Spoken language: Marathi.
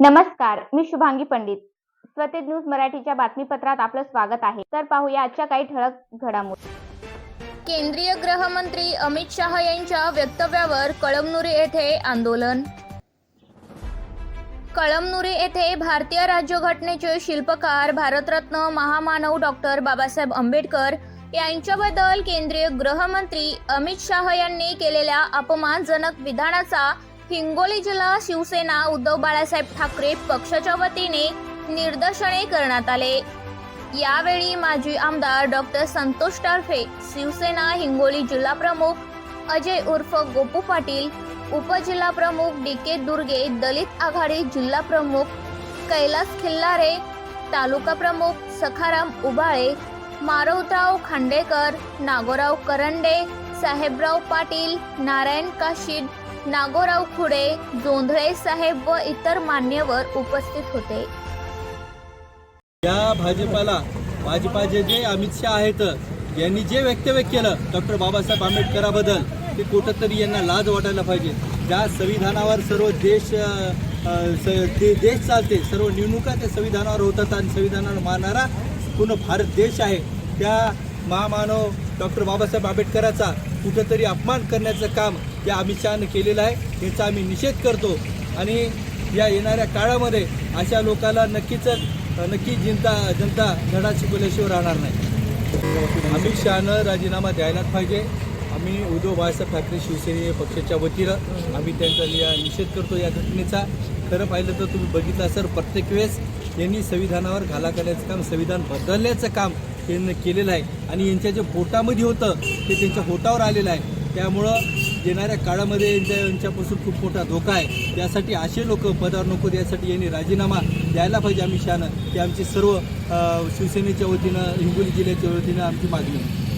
नमस्कार मी शुभांगी पंडित. स्वतेज न्यूज मराठीच्या बातमीपत्रात आपलं स्वागत आहे. तर पाहूया आजच्या काही ठळक घडामोडी. केंद्रीय गृहमंत्री अमित शाह यांच्या वक्तव्यावर कळमनुरी येथे आंदोलन. कळमनुरी येथे भारतीय राज्यघटनेचे शिल्पकार भारतरत्न महामानव डॉक्टर बाबासाहेब आंबेडकर यांच्याबद्दल केंद्रीय गृहमंत्री अमित शाह यांनी केलेल्या अपमानजनक विधानाचा हिंगोली जिल्हा शिवसेना उद्धव बाळासाहेब ठाकरे पक्षाच्या वतीने निदर्शने करण्यात आले. यावेळी माजी आमदार डॉक्टर संतोष टारफे शिवसेना हिंगोली जिल्हा प्रमुख अजय उर्फ गोपू पाटील उपजिल्हा प्रमुख डी के दुर्गे दलित आघाडी जिल्हा प्रमुख कैलास खिल्लारे तालुका प्रमुख सखाराम उबाळे मारोतराव खांडेकर नागोराव करंडे साहेबराव पाटील नारायण काशीद नागोराव खुडे जोंधळे साहेब व इतर मान्यवर उपस्थित होते. या भाजपाला भाजपाचे जे अमित शहा आहेत यांनी जे वक्तव्य केलं डॉक्टर बाबासाहेब आंबेडकराबद्दल ते कुठंतरी यांना लाज वाटायला पाहिजे. ज्या संविधानावर सर्व देश स- ते देश चालते सर्व निवडणुका त्या संविधानावर होतात आणि संविधानावर मानणारा पूर्ण भारत देश आहे. त्या महामानव डॉक्टर बाबासाहेब आंबेडकराचा कुठंतरी अपमान करण्याचं काम या अमित शहानं केलेलं आहे याचा आम्ही निषेध करतो. आणि या येणाऱ्या काळामध्ये अशा लोकांना नक्कीच नक्की जनता जनता धडा शिकवल्याशिवाय राहणार नाही. अमित शहानं राजीनामा द्यायलाच पाहिजे. आम्ही उद्धव बाळासाहेब ठाकरे शिवसेने पक्षाच्या वतीनं आम्ही त्यांचा या निषेध करतो या घटनेचा. खरं पाहिलं तर तुम्ही बघितलं सर प्रत्येक वेळेस यांनी संविधानावर घाला करण्याचं काम संविधान बदलण्याचं काम त्यांनी केलेलं आहे. आणि यांच्या जे पोटामध्ये होतं ते त्यांच्या पोटावर आलेलं आहे. त्यामुळं येणाऱ्या काळामध्ये यांच्या यांच्यापासून खूप मोठा धोका आहे. त्यासाठी असे लोक पदावर नको यासाठी यांनी राजीनामा द्यायला पाहिजे आम्ही शानं ते आमची सर्व शिवसेनेच्या वतीनं हिंगोली जिल्ह्याच्या वतीनं आमची मागणी आहे.